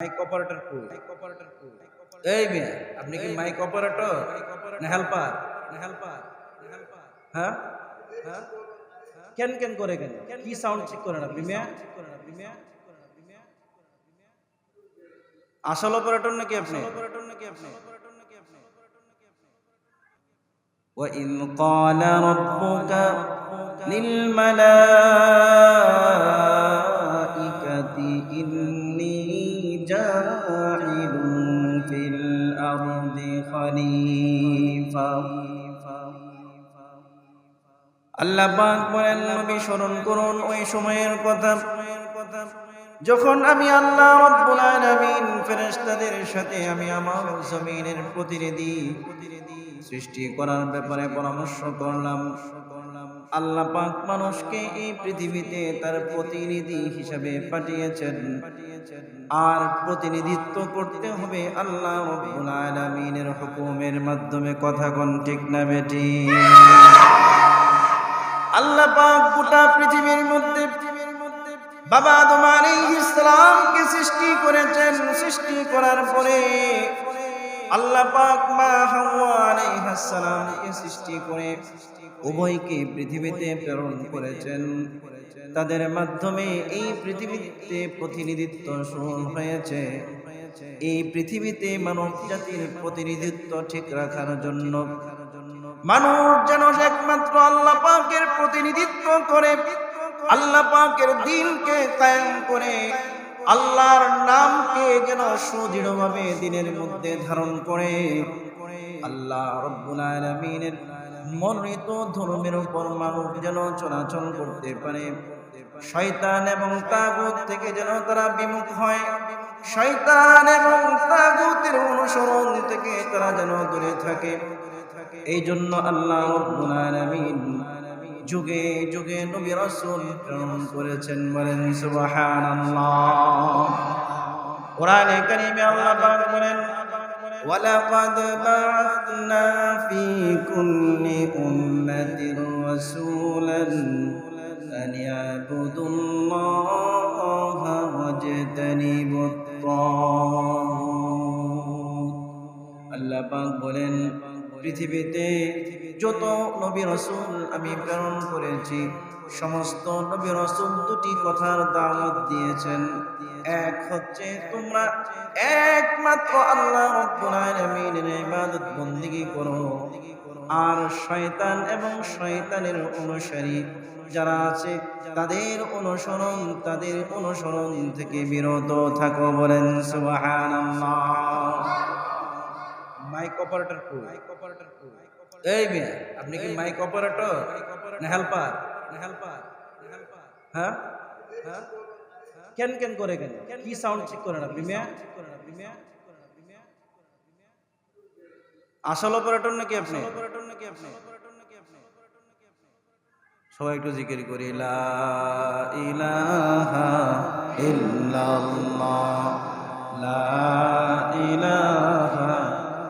Mic operator কো mic operator কো এই মিয়া আপনি কি মাইক অপারেটর না হেল্পার না হেল্পার না হেল্পার হ্যাঁ হ্যাঁ কেন কেন করে কেন কি সাউন্ড চেক করেন আপনি মিয়া আসল অপারেটর নাকি আপনি অপারেটর নাকি আপনি وإذ قال ربك للملائكة আল্লাহ পাক বলেন, নবী, স্মরণ করুন ওই সময়ের কথা। যখন আমি আল্লাহ রব্বুল আলামিন ফেরেশতাদের সাথে আমি আমার জমিনের প্রতিনিধি সৃষ্টি করার ব্যাপারে পরামর্শ করলাম আল্লাহ পাক মানুষকে এই পৃথিবীতে তার প্রতিনিধি হিসাবে পাঠিয়েছেন। আর প্রতিনিধিত্ব করতে হবে আল্লাহ রব্বুল আলামিনের হুকুমের মাধ্যমে, কথা কোন ঠিক না বেটি আল্লাহ পাক গোটা পৃথিবীর মধ্যে বাবা আদম আলাইহিস সালামকে সৃষ্টি করেছেন। সৃষ্টি করার পরে আল্লাহ পাক মা হাওয়া আলাইহিস সালামকে সৃষ্টি করে উভয়কে পৃথিবীতে প্রেরণ করেছেন। তাদের মাধ্যমে এই পৃথিবীতে প্রতিনিধিত্ব শুরু হয়েছে। এই পৃথিবীতে মানব জাতির প্রতিনিধিত্ব ঠিক রাখার জন্য। মানুষ যেন একমাত্র আল্লাহ পাকের প্রতিনিধিত্ব করে, আল্লাহ পাকের দিনকে কায়েম করে। আল্লাহর নামকে যেন সুদৃঢ়ভাবে দিনের মধ্যে ধারণ করে। আল্লাহ আলামিনের মনোনীত ধর্মের উপর মানুষ যেন চলাচল করতে পারে। শয়তান এবং তাগুত থেকে যেন তারা বিমুখ হয়। শয়তান এবং তাগুতের অনুসরণ থেকে তারা যেন দূরে থাকে। এই জন্য আল্লাহ আলামিন যুগে যুগে নবী রাসূল প্রেরণ করেছেন বলেন সুবহানাল্লাহ কোরআনে কারীমে আল্লাহ পাক বলেন ولقد بعثنا في كل أمة رسولا أن يعبدوا الله واجتنبوا الطاغوت আল্লাহ পাক বলেন পৃথিবীতে যত নবী রসুল আমি প্রেরণ করেছি, সমস্ত নবী রসুল দুটি কথার দাওয়াত দিয়েছেন। এক হচ্ছে, তোমরা একমাত্র আল্লাহ রব্বুল ইবাদত বন্দেগী করো। আর শয়তান এবং শয়তানের অনুসারী যারা আছে, তাদের অনুসরণ তাদের অনুসরণ থেকে বিরত থাকো বলেন সুবহানাল্লাহ। মাইক অপারেটর কো মাইক অপারেটর কো এই মিয়া আপনি কি মাইক অপারেটর না হেল্পার না হেল্পার না হেল্পার হ্যাঁ? হ্যাঁ? কেন কেন করে কেন? কি সাউন্ড চেক করেন আপনি মিয়া আসল অপারেটর নাকি আপনি? অপারেটর নাকি আপনি? সবাই একটু জিকির করি লা ইলাহা ইল্লাল্লাহ লা ইলাহা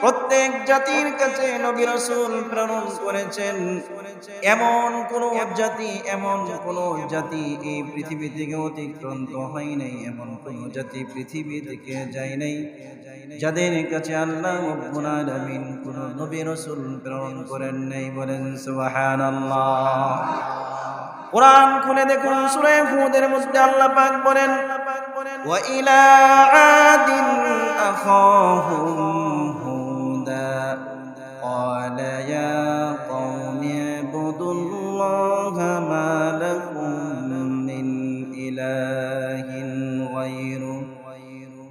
প্রত্যেক জাতির কাছে নবী রাসূল প্রেরণ করেছেন। এমন কোন জাতি, এমন কোন জাতি এই পৃথিবী থেকে অতিক্রান্ত হয় নাই। এমন কোন জাতি পৃথিবী থেকে যায় নাই। যাদের কাছে আল্লাহ রব্বুল আলামিন কোন নবী রাসূল প্রেরণ করেন নাই বলেন সুবহানাল্লাহ। কোরআন খুলে দেখুন, সূরা হুদের মধ্যে আল্লাহ পাক বলেন, ওয়া ইলা আদিন আখাহুম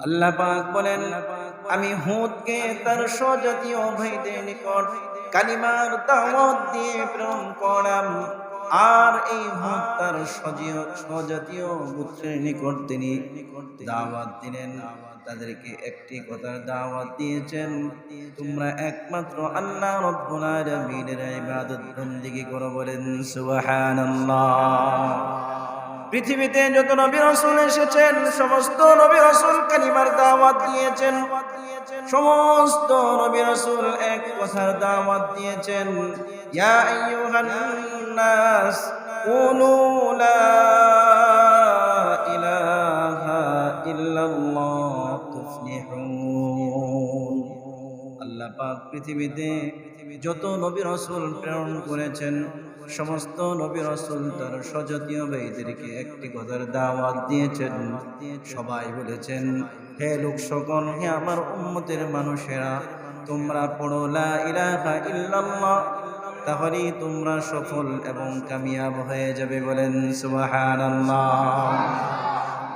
আল্লাহ পাক বলেন, আমি হুদকে তার স্বজাতীয় ভাইদের নিকট কালিমার দাওয়াত দিয়ে প্রেরণ করাম আর এই হুদ তার সজীয় স্বজাতীয় পুত্রের নিকট তিনি দাওয়াত দিলেন। তাদেরকে একটি কথার দাওয়াত দিয়েছেন, তোমরা একমাত্র আল্লাহ রব্বুল আলামিনের ইবাদত বন্দেগী করো বলেন, সুবহানাল্লাহ। পৃথিবীতে যত নবী রাসূল এসেছেন, সমস্ত নবী রাসূল কালিমার দাওয়াত দিয়েছেন। সমস্ত নবী রাসূল এক কথার দাওয়াত দিয়েছেন, ইয়া আইয়ুহান নাস কুলু লা ইলাহা ইল্লাল্লাহ তুফলিহুন। আল্লাহ পাক পৃথিবীতে যত নবী রাসূল প্রেরণ করেছেন, সমস্ত নবী রাসূল তার স্বজাতীয় ভাইদেরকে একটি কথার দাওয়াত দিয়েছেন। সবাই বলেছেন, হে লোক সকল, হে আমার উম্মতের মানুষেরা, তোমরা পড়ো লা ইলাহা ইল্লাল্লাহ, তাহলেই তোমরা সফল এবং কামিয়াব হয়ে যাবে বলেন সুবহানাল্লাহ।